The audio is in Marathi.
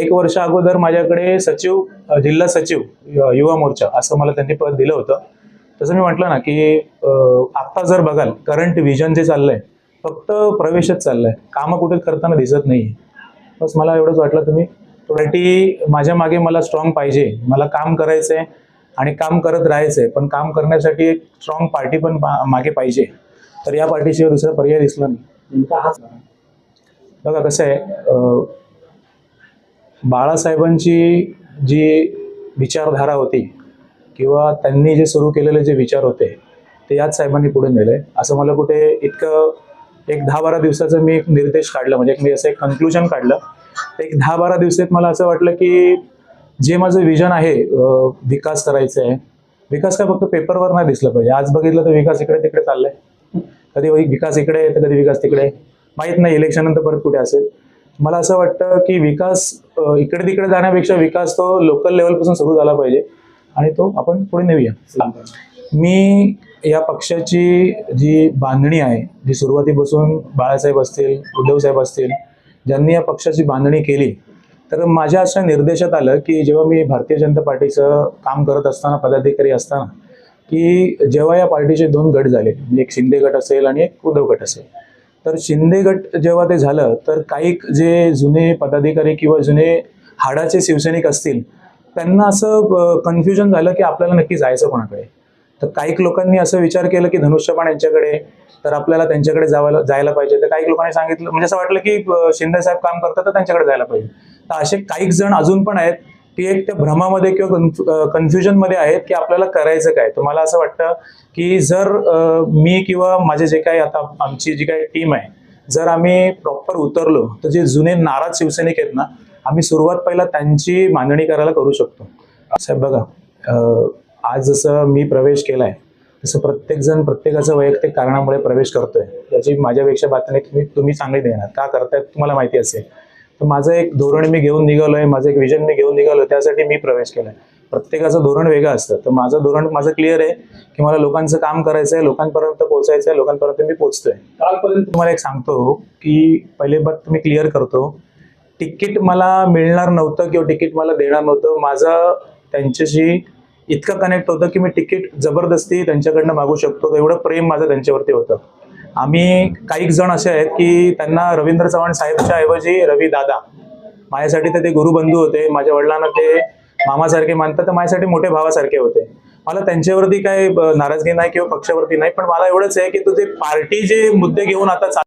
एक वर्ष अगोदर माझ्याकडे सचिव जिल्हा सचिव युवा मोर्चा असं मला त्यांनी पद दिलं होतं. तसं मी म्हटलं ना की आत्ता जर बघाल करंट व्हिजन जे चाललंय फक्त प्रवेशच चाललाय. कामं कुठे करताना दिसत नाही बस मला एवढंच वाटलं तुम्ही थोडी माझ्या मागे मला स्ट्रॉंग पाहिजे. मला काम करायचंय आणि काम करत राहायचंय पण काम करण्यासाठी एक स्ट्रॉंग पार्टी पण मागे पाहिजे. तर या पार्टीशिवाय दुसरा पर्याय दिसला नाही. बघा कसं आहे बाळासाहेबांची जी विचारधारा होती किंवा त्यांनी जे सुरू केलेले जे विचार होते ते याच साहेबांनी पुढे नेले. असं मला कुठे इतकं एक दहा बारा दिवसाचं मी एक निर्देश काढला. म्हणजे एक मी असं एक कन्क्लुजन काढलं. तर एक दहा बारा दिवसात मला असं वाटलं की जे माझं विजन आहे विकास करायचं आहे विकास काय फक्त पेपरवर नाही दिसलं पाहिजे. आज बघितलं तर विकास इकडे तिकडे चाललाय. कधी विकास इकडे तर कधी विकास तिकडे. माहीत नाही इलेक्शन नंतर परत कुठे असेल. मला असं वाटतं की विकास इकडे तिकडे जाण्यापेक्षा विकास तो लोकल लेवलपासून सुरू झाला पाहिजे. आणि तो आपण पुढे नेऊया. मी या पक्षाची जी बांधणी आहे जी सुरुवातीपासून बाळासाहेब असतील उद्धवसाहेब असतील ज्यांनी या पक्षाची बांधणी केली तर माझ्या अशा निर्देशात आलं की जेव्हा मी भारतीय जनता पार्टीचं काम करत असताना पदाधिकारी असताना की जेव्हा या पार्टीचे दोन गट झाले म्हणजे एक शिंदे गट असेल आणि एक उद्धव गट असेल तर शिंदे गट जेव्हा ते झालं तर काही जे जुने पदाधिकारी किंवा जुने हाडाचे शिवसैनिक असतील त्यांना असं कन्फ्युजन झालं की आपल्याला नक्की जायचं कोणाकडे? तर काही लोकांनी असं विचार केलं की धनुष्यबाण यांच्याकडे तर आपल्याला त्यांच्याकडे जावायला जायला पाहिजे. तर काही लोकांनी सांगितलं म्हणजे असं वाटलं की शिंदे साहेब काम करतात तर त्यांच्याकडे जायला पाहिजे. तर असे काही जण अजून पण आहेत ती एक त्या भ्रमामध्ये किंवा कन्फ्युजनमध्ये आहेत की आपल्याला करायचं काय? तर मला असं वाटतं की जर मी किंवा माझे जे काही आता आमची जी काही टीम आहे जर आम्ही प्रॉपर उतरलो तर जे जुने नाराज शिवसैनिक आहेत ना आम्ही सुरुवात पहिला त्यांची मांडणी करायला करू शकतो. साहेब बघा आज जसं मी प्रवेश केलाय तसं प्रत्येकजण प्रत्येकाचं वैयक्तिक कारणामुळे प्रवेश करतोय. याची माझ्यापेक्षा बातमी तुम्ही तुम्ही चांगली देणार. का करतायत तुम्हाला माहिती असेल. तर माझं एक धोरण मी घेऊन निघालोय माझं एक विजन मी घेऊन निघालोय त्यासाठी मी प्रवेश केलाय. प्रत्येकाचं धोरण वेगळं असतं. तर माझं धोरण माझं क्लिअर आहे की मला लोकांचं काम करायचं आहे लोकांपर्यंत पोहोचायचं आहे लोकांपर्यंत मी पोहोचतोय. कालपर्यंत तुम्हाला एक सांगतो की पहिले बात तुम्ही क्लिअर करतो. तिकीट मला मिळणार नव्हतं किंवा तिकीट मला देणार नव्हतं. माझं त्यांच्याशी इतकं कनेक्ट होतं की मी तिकीट जबरदस्ती त्यांच्याकडनं मागू शकतो. तर एवढं प्रेम माझं त्यांच्यावरती होतं. आम्ही काही जण असे आहेत की त्यांना रवींद्र चव्हाण साहेबच्या ऐवजी रवी दादा. माझ्यासाठी तर ते गुरुबंधू होते. माझ्या वडिलांना ते मामासारखे मानतात. तर माझ्यासाठी मोठे भावासारखे होते. मला त्यांच्यावरती काही नाराजगी नाही किंवा पक्षावरती नाही. पण मला एवढंच आहे की तुझे पार्टी जे मुद्दे घेऊन आता